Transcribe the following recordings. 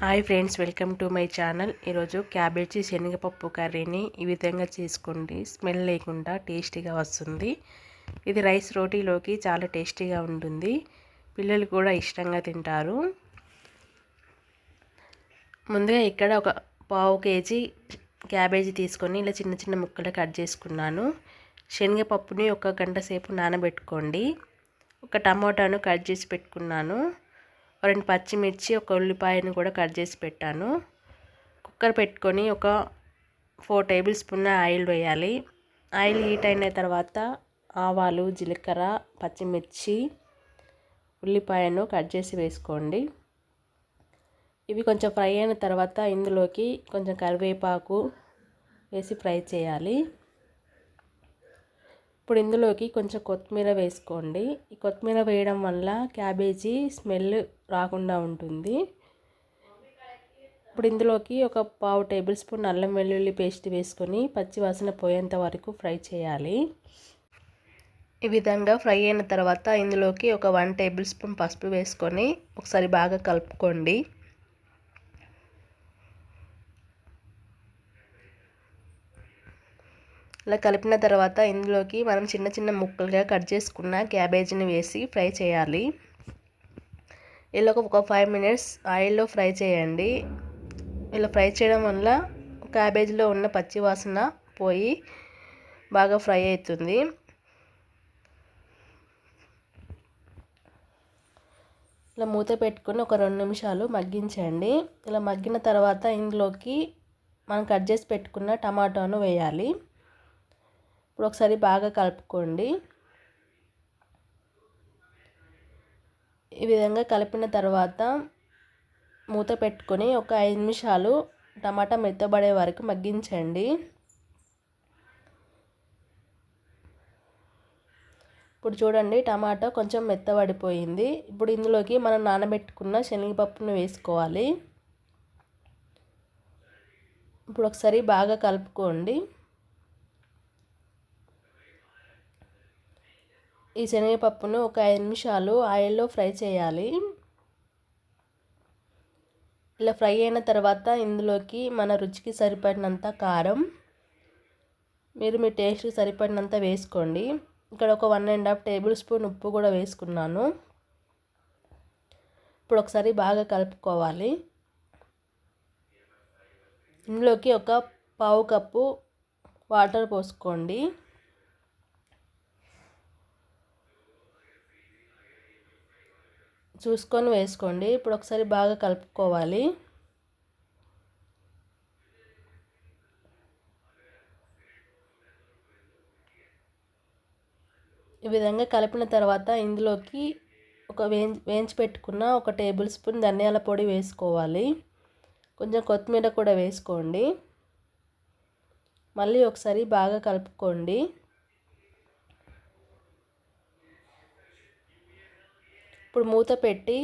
Hi friends welcome to my channel. ఈరోజు cabbage శనగపప్పు కర్రీని ఈ విధంగా చేసుకోండి. స్మెల్ లేకుండా టేస్టీగా వస్తుంది. ఇది రైస్ రోటీలోకి చాలా టేస్టీగా ఉంటుంది. పిల్లలు కూడా ఇష్టంగా తింటారు. ముందుగా ఇక్కడ ఒక పావు కేజీ క్యాబేజీ తీసుకొని ఇలా చిన్న చిన్న ముక్కలు కట్ చేసుకున్నాను. శనగపప్పుని ఒక గంట సేపు నానబెట్టుకోండి. ఒక టమాటాను కట్ చేసి పెట్టుకున్నాను. రెండు పచ్చిమిర్చి ఒక ఉల్లిపాయను కూడా కట్ చేసి పెట్టాను. కుక్కర్ పెట్టుకొని ఒక ఫోర్ టేబుల్ స్పూన్ ఆయిల్ వేయాలి. ఆయిల్ హీట్ అయిన తర్వాత ఆవాలు జీలకర్ర పచ్చిమిర్చి ఉల్లిపాయను కట్ చేసి వేసుకోండి. ఇవి కొంచెం ఫ్రై అయిన తర్వాత ఇందులోకి కొంచెం కరివేపాకు వేసి ఫ్రై చేయాలి. ఇప్పుడు ఇందులోకి కొంచెం కొత్తిమీర వేసుకోండి. ఈ కొత్తిమీర వేయడం వల్ల క్యాబేజీ స్మెల్ రాకుండా ఉంటుంది. ఇప్పుడు ఇందులోకి ఒక పావు టేబుల్ స్పూన్ అల్లం వెల్లుల్లి పేస్ట్ వేసుకొని పచ్చివాసన పోయేంత వరకు ఫ్రై చేయాలి. ఈ విధంగా ఫ్రై అయిన తర్వాత ఇందులోకి ఒక వన్ టేబుల్ స్పూన్ పసుపు వేసుకొని ఒకసారి బాగా కలుపుకోండి. ఇలా కలిపిన తర్వాత ఇందులోకి మనం చిన్న చిన్న ముక్కలుగా కట్ చేసుకున్న క్యాబేజీని వేసి ఫ్రై చేయాలి. ఇలా ఒక ఫైవ్ మినిట్స్ ఆయిల్లో ఫ్రై చేయండి. ఇలా ఫ్రై చేయడం వల్ల క్యాబేజీలో ఉన్న పచ్చి వాసన పోయి బాగా ఫ్రై అవుతుంది. ఇలా మూత పెట్టుకొని ఒక రెండు నిమిషాలు మగ్గించండి. ఇలా మగ్గిన తర్వాత ఇందులోకి మనం కట్ చేసి పెట్టుకున్న టమాటాను వేయాలి. ఇప్పుడు ఒకసారి బాగా కలుపుకోండి. ఈ విధంగా కలిపిన తర్వాత మూత పెట్టుకొని ఒక ఐదు నిమిషాలు టమాటా మెత్తబడే వరకు మగ్గించండి. ఇప్పుడు చూడండి టమాటా కొంచెం మెత్తబడిపోయింది ఇప్పుడు ఇందులోకి మనం నానబెట్టుకున్న శనగపప్పును వేసుకోవాలి. ఇప్పుడు ఒకసారి బాగా కలుపుకోండి. ఈ శనగపప్పును ఒక ఐదు నిమిషాలు ఆయిల్లో ఫ్రై చేయాలి. ఇలా ఫ్రై అయిన తర్వాత ఇందులోకి మన రుచికి సరిపడినంత కారం. మీరు మీ టేస్ట్కి సరిపడినంత వేసుకోండి. ఇక్కడ ఒక one and half tablespoon ఉప్పు కూడా వేసుకున్నాను. ఇప్పుడు ఒకసారి బాగా కలుపుకోవాలి. ఇందులోకి ఒక పావు కప్పు వాటర్ పోసుకోండి. చూసుకొని వేసుకోండి. ఇప్పుడు ఒకసారి బాగా కలుపుకోవాలి. ఈ విధంగా కలిపిన తర్వాత ఇందులోకి ఒక వేయించి వేయించి పెట్టుకున్న ఒక టేబుల్ స్పూన్ ధనియాల పొడి వేసుకోవాలి. కొంచెం కొత్తిమీర కూడా వేసుకోండి. మళ్ళీ ఒకసారి బాగా కలుపుకోండి. ఇప్పుడు మూత పెట్టి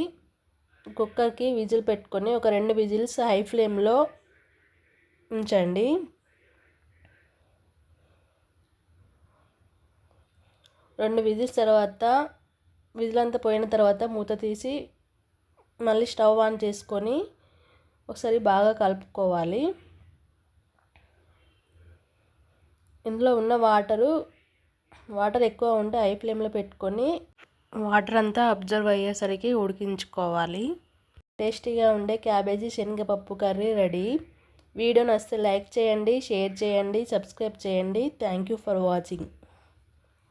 కుక్కర్కి విజిల్ పెట్టుకొని ఒక రెండు విజిల్స్ హై ఫ్లేమ్లో ఉంచండి. రెండు విజిల్స్ తర్వాత విజిల్ అంతా పోయిన తర్వాత మూత తీసి మళ్ళీ స్టవ్ ఆన్ చేసుకొని ఒకసారి బాగా కలుపుకోవాలి. ఇందులో ఉన్న వాటరు వాటర్ ఎక్కువ ఉంటే హై ఫ్లేమ్లో పెట్టుకొని వాటర్ అంతా అబ్జర్వ్ అయ్యేసరికి ఉడికించుకోవాలి. టేస్టీగా ఉండే క్యాబేజీ శనగపప్పు కర్రీ రెడీ. వీడియో నచ్చితే లైక్ చేయండి షేర్ చేయండి సబ్స్క్రైబ్ చేయండి. Thank you for watching.